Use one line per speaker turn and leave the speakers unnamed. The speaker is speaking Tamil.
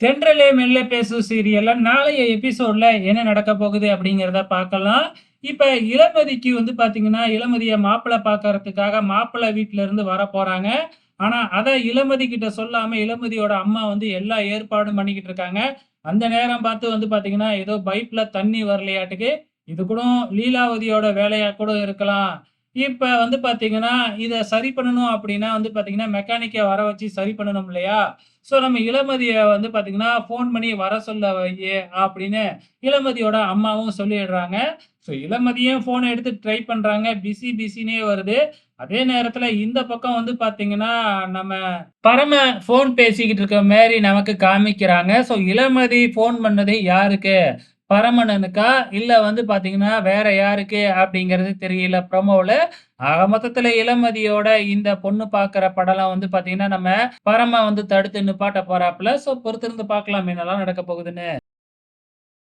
தென்றலே மெல்ல பேசு சீரியல்ல நாளைய எபிசோட்ல என்ன நடக்க போகுது அப்படிங்கிறத பார்க்கலாம். இப்ப இளமதிக்கு வந்து பாத்தீங்கன்னா இளமதிய மாப்பிள்ளை பார்க்கறதுக்காக மாப்பிள்ளை வீட்டுல இருந்து வரப்போறாங்க. ஆனா, அதை இளமதி கிட்ட சொல்லாம இளமதியோட அம்மா வந்து எல்லா ஏற்பாடும் பண்ணிக்கிட்டு இருக்காங்க. அந்த நேரம் பார்த்து வந்து பாத்தீங்கன்னா ஏதோ பைப்ல தண்ணி வரலையாட்டுக்கு, இது கூட லீலாவதியோட வேலையா கூட இருக்கலாம். இப்போ வந்து பார்த்தீங்கன்னா, இதை சரி பண்ணணும் அப்படின்னா வந்து பார்த்தீங்கன்னா, மெக்கானிக்கை வர வச்சு சரி பண்ணணும் இல்லையா? ஸோ நம்ம இளமதியை வந்து பார்த்தீங்கன்னா, ஃபோன் பண்ணி வர சொல்ல வையே அப்படின்னு இளமதியோட அம்மாவும் சொல்லிடுறாங்க. ஸோ இளமதியும் ஃபோனை எடுத்து ட்ரை பண்ணுறாங்க பிஸி பிஸின்னே வருது. அதே நேரத்தில் இந்த பக்கம் வந்து பார்த்தீங்கன்னா, நம்ம பரம ஃபோன் பேசிக்கிட்டு இருக்க மாரி நமக்கு காமிக்கிறாங்க. ஸோ இளமதி ஃபோன் பண்ணது யாருக்கு? பரமணனுக்கா இல்ல வந்து பாத்தீங்கன்னா வேற யாருக்கு அப்படிங்கிறது தெரியல ப்ரோமோல. ஆக மொத்தத்துல இளமதியோட இந்த பொண்ணு பாக்குற படம்லாம் வந்து பாத்தீங்கன்னா நம்ம பரம வந்து தடுத்து நிப்பாட்ட போறாப்புல சோ பொறுத்திருந்து பார்க்கலாம் என்னெல்லாம் நடக்க போகுதுன்னு.